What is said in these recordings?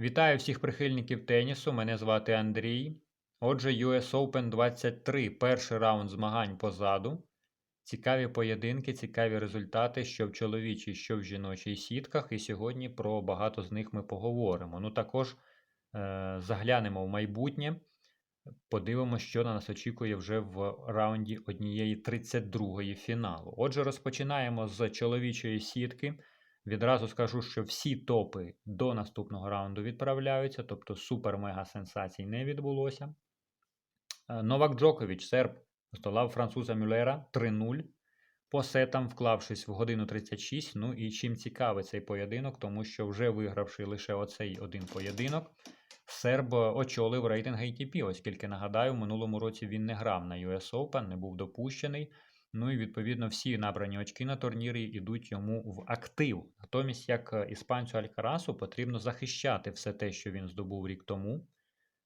Вітаю всіх прихильників тенісу. Мене звати Андрій. Отже, US Open 23. Перший раунд змагань позаду. Цікаві поєдинки, цікаві результати, що в чоловічій, що в жіночій сітках. І сьогодні про багато з них ми поговоримо. Ну також е- заглянемо в майбутнє. Подивимося, що на нас очікує вже в раунді однієї 32-ї фіналу. Отже, розпочинаємо з чоловічої сітки. Відразу скажу, що всі топи до наступного раунду відправляються, тобто супер-мега сенсацій не відбулося. Е, Новак Джокович, серб, здолав француза Мюллера 3-0. По сетам, вклавшись в годину 36. Ну і чим цікавий цей поєдинок, тому що вже вигравши лише оцей один поєдинок, серб очолив рейтинг ATP, оскільки нагадаю, в минулому році він не грав на US Open, не був допущений. Ну і відповідно всі набрані очки на турнірі йдуть йому в актив. Натомість, як е, іспанцю Алькарасу, потрібно захищати все те, що він здобув рік тому.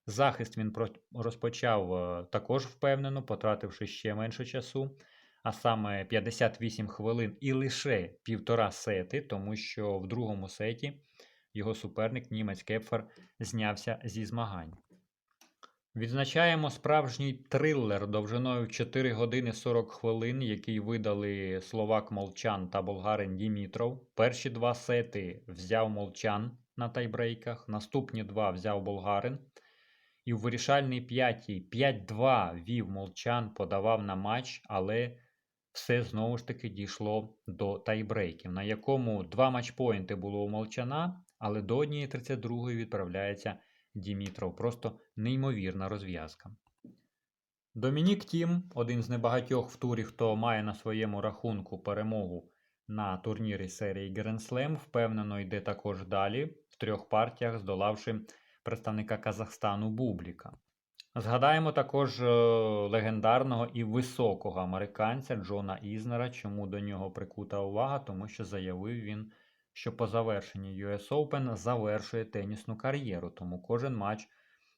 Захист він розпочав е, також впевнено, потративши ще менше часу, а саме 58 хвилин і лише півтора сети, тому що в другому сеті його суперник німець Кепфер знявся зі змагань. Відзначаємо справжній трилер довжиною в 4 години 40 хвилин, який видали словак Молчан та болгарин Дімітров. Перші два сети взяв Молчан на тайбрейках, наступні два взяв болгарин. І в вирішальній п'ятій 5-2 вів Молчан, подавав на матч, але все знову ж таки дійшло до тайбрейків, на якому два матчпоінти було у Молчана, але до однієї 32-ї відправляється Дімітров. Просто неймовірна розв'язка. Домінік Тім, один з небагатьох в турі, хто має на своєму рахунку перемогу на турнірі серії Slam, впевнено йде також далі, в трьох партіях, здолавши представника Казахстану Бубліка. Згадаємо також е, легендарного і високого американця Джона Ізнера. Чому до нього прикута увага? Тому що заявив він, що по завершенні US Open завершує тенісну кар'єру, тому кожен матч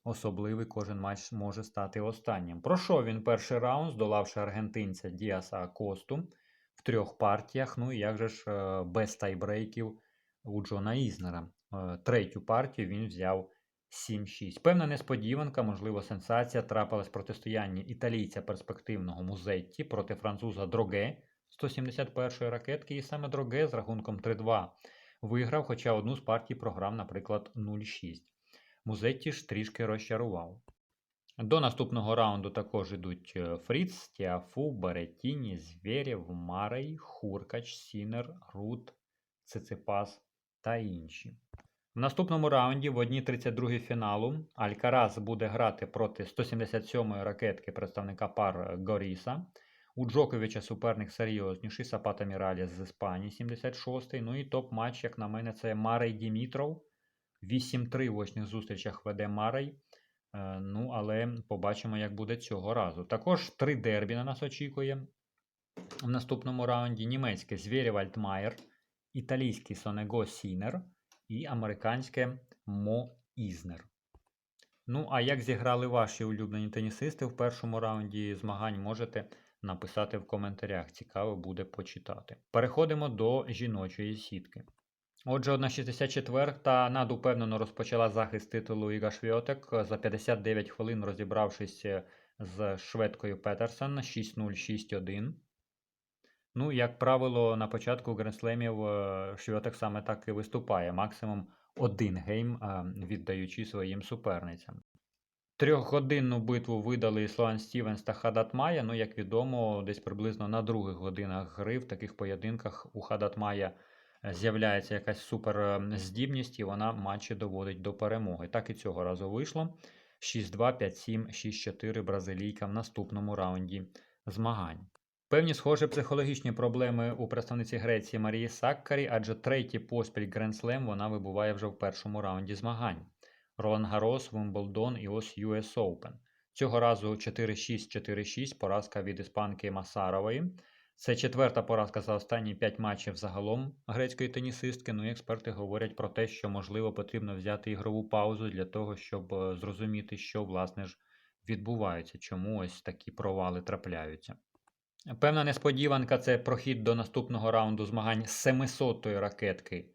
особливий, кожен матч може стати останнім. Пройшов він перший раунд, здолавши аргентинця Діаса Акосту в трьох партіях. Ну і як же ж е, без тайбрейків у Джона Ізнера. Е, Третю партію він взяв 7-6. Певна несподіванка, можливо, сенсація трапилась в протистоянні італійця перспективного Музетті проти француза Дроге 171-ї ракетки. І саме Дроге з рахунком 3-2 виграв, хоча одну з партій програв, наприклад, 0-6. Музетті ж трішки розчарував. До наступного раунду також йдуть е, Фріц, Тіафу, Беретіні, Звєрєв, Марей, Хуркач, Сінер, Рут, Циципас та інші. В наступному раунді в 1.32 фіналу Алькарас буде грати проти 177-ї ракетки представника пар Горіса. У Джоковича суперник серйозніший Сапата Міраліс з Іспанії 76-й. Ну і топ-матч, як на мене, це Марей Дімітров. 8-3 в очних зустрічах веде Марей. Е, Ну, але побачимо, як буде цього разу. Також три дербі на нас очікує. В наступному раунді німецьке Звєрєв Альтмаєр, італійський Сонего Сінер і американське Мо Ізнер. Ну, а як зіграли ваші улюблені тенісисти в першому раунді змагань, можете написати в коментарях. Цікаво буде почитати. Переходимо до жіночої сітки. Отже, 1.64 надупевнено розпочала захист титулу Іга Швьотек за 59 хвилин розібравшись е, з шведкою Петерсон 6-0, 6-1. Ну, як правило, на початку гренслемів е, Швьотек саме так і виступає. Максимум один гейм, е, віддаючи своїм суперницям. Трьохгодинну битву видали Слоан Стівенс та Хадат Майя. Ну, як відомо, десь приблизно на других годинах гри в таких поєдинках у Хадат Майя е, з'являється якась супер е, і вона матчі доводить до перемоги. Так і цього разу вийшло. 6-2, 5-7, 6-4 бразилійка в наступному раунді змагань. Певні схожі психологічні проблеми у представниці Греції Марії Саккарі, адже третій поспіль Гренслем вона вибуває вже в першому раунді змагань. Ролан Гарос, Вимблдон і ось US Open. Цього разу 4-6, 4-6 поразка від іспанки Масарової. Це четверта поразка за останні 5 матчів загалом грецької тенісистки. Ну і експерти говорять про те, що можливо потрібно взяти ігрову паузу для того, щоб е, зрозуміти, що власне ж відбувається, чому ось такі провали трапляються. Певна несподіванка це прохід до наступного раунду змагань з 700-ї ракетки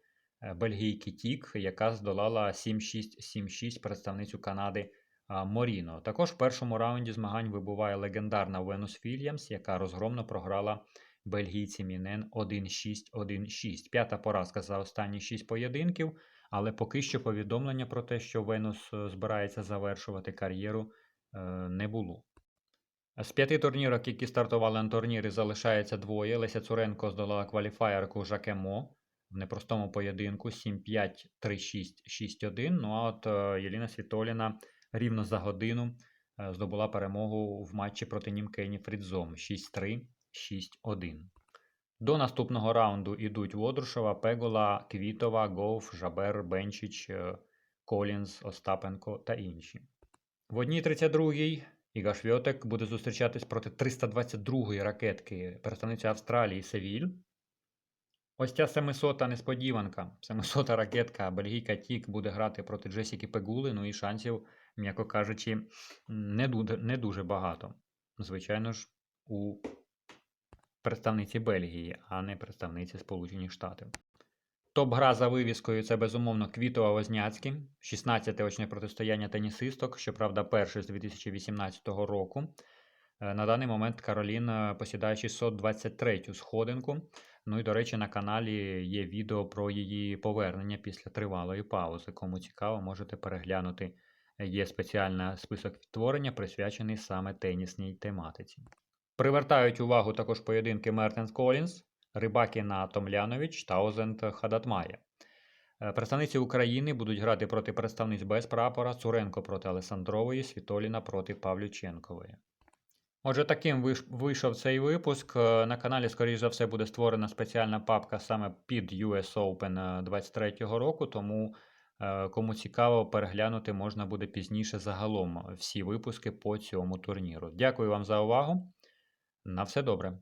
бельгійки Тік, яка здолала 7-6-7-6 представницю Канади Моріно. Також в першому раунді змагань вибуває легендарна Венус Вільямс, яка розгромно програла бельгійці Мінен 1-6-1-6. П'ята поразка за останні 6 поєдинків, але поки що повідомлення про те, що Венус е, збирається завершувати кар'єру, е, не було. З п'яти турнірок, які стартували на турнірі, залишається двоє. Леся Цуренко здолала кваліфаєрку Жакемо в непростому поєдинку 7-5, 3-6, 6-1. Ну а от е, Єліна Світоліна рівно за годину е, здобула перемогу в матчі проти Німкені Фрідзом 6-3, 6-1. До наступного раунду йдуть Водрушева, Пегола, Квітова, Гоуф, Жабер, Бенчич, е, Колінс, Остапенко та інші. В одній 32-й Іга Швьотек буде зустрічатись проти 322-ї ракетки представниці Австралії Севіль. Ось ця 700-та несподіванка. 700-та ракетка бельгійка Тік буде грати проти Джесіки Пегули, ну і шансів, м'яко кажучи, не дуже, не дуже багато. Звичайно ж, у представниці Бельгії, а не представниці Сполучених Штатів. Топ-гра за вивіскою це безумовно Квітова Возняцькі, 16-те очне протистояння тенісисток, щоправда, перше з 2018 року. Е, На даний момент Каролін е, посідає 623 сходинку. Ну і, до речі, на каналі є відео про її повернення після тривалої паузи. Кому цікаво, можете переглянути. Є спеціальний список відтворення, присвячений саме тенісній тематиці. Привертають увагу також поєдинки Мертенс Колінс, Рибакіна Томлянович та Озент Хадатмая. Е, Представниці України будуть грати проти представниць без прапора, Цуренко проти Алесандрової, Світоліна проти Павлюченкової. Отже, таким вийшов цей випуск. Е, На каналі, скоріш за все, буде створена спеціальна папка саме під US Open 23-го року, тому е, кому цікаво, переглянути можна буде пізніше загалом всі випуски по цьому турніру. Дякую вам за увагу. На все добре.